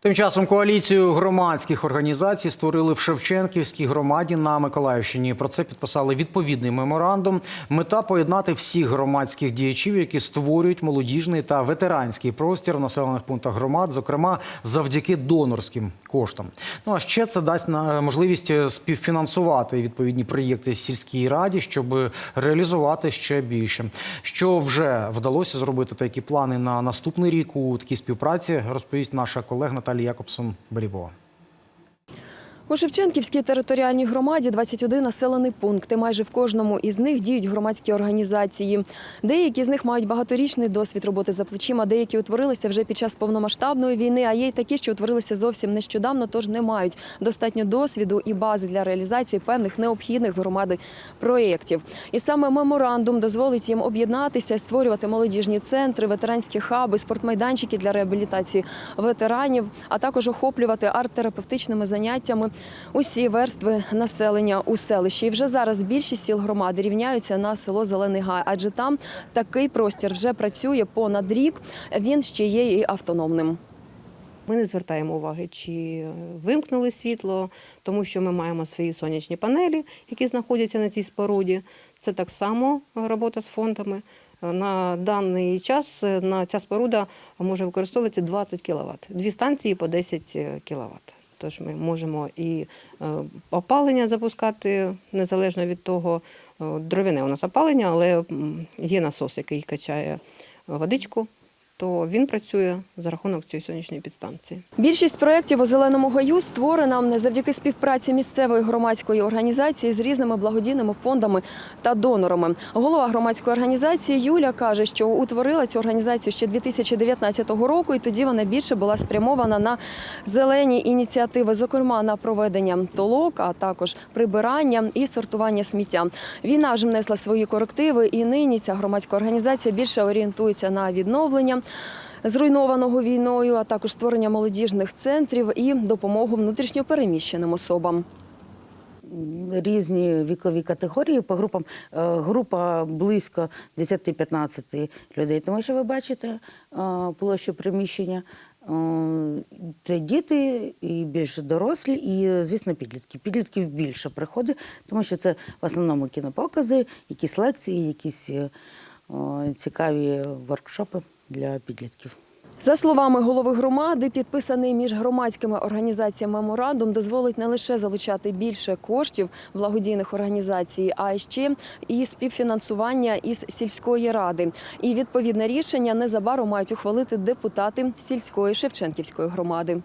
Тим часом коаліцію громадських організацій створили в Шевченківській громаді на Миколаївщині. Про це підписали відповідний меморандум. Мета поєднати всіх громадських діячів, які створюють молодіжний та ветеранський простір в населених пунктах громад, зокрема завдяки донорським коштам. Ну а ще це дасть на можливість співфінансувати відповідні проєкти сільській раді, щоб реалізувати ще більше. Що вже вдалося зробити такі плани на наступний рік у такій співпраці, розповість наша колега Наталія Якобсон Белібова. У Шевченківській територіальній громаді 21 населений пункт. Майже в кожному із них діють громадські організації. Деякі з них мають багаторічний досвід роботи за плечима, деякі утворилися вже під час повномасштабної війни, а є й такі, що утворилися зовсім нещодавно, тож не мають достатньо досвіду і бази для реалізації певних необхідних громади проєктів. І саме меморандум дозволить їм об'єднатися, створювати молодіжні центри, ветеранські хаби, спортмайданчики для реабілітації ветеранів, а також охоплювати арт-терапевтичними заняттями усі верстви населення у селищі. І вже зараз більшість сіл громади рівняються на село Зелений Гай, адже там такий простір вже працює понад рік. Він ще є і автономним. Ми не звертаємо уваги, чи вимкнули світло, тому що ми маємо свої сонячні панелі, які знаходяться на цій споруді. Це так само робота з фондами. На даний час на ця споруда може використовуватися 20 кВт. Дві станції по 10 кВт. Тож ми можемо і е, опалення запускати незалежно від того, е, дровяне у нас опалення, але є насос, який качає водичку, то він працює за рахунок цієї сонячної підстанції. Більшість проєктів у зеленому гаю створена завдяки співпраці місцевої громадської організації з різними благодійними фондами та донорами. Голова громадської організації Юля каже, що утворила цю організацію ще 2019 року, і тоді вона більше була спрямована на зелені ініціативи, зокрема на проведення толок, а також прибирання і сортування сміття. Війна ж внесла свої корективи, і нині ця громадська організація більше орієнтується на відновлення зруйнованого війною, а також створення молодіжних центрів і допомогу внутрішньопереміщеним особам. різні вікові категорії по групам. Е, Група близько 10-15 людей, тому що ви бачите е, площу приміщення. Е, Це діти і більш дорослі, і, звісно, підлітки. Підлітків більше приходить, тому що це в основному кінопокази, якісь лекції, якісь цікаві воркшопи для підлітків. За словами голови громади, підписаний між громадськими організаціями меморандум дозволить не лише залучати більше коштів благодійних організацій, а ще і співфінансування із сільської ради. І відповідне рішення незабаром мають ухвалити депутати сільської Шевченківської громади.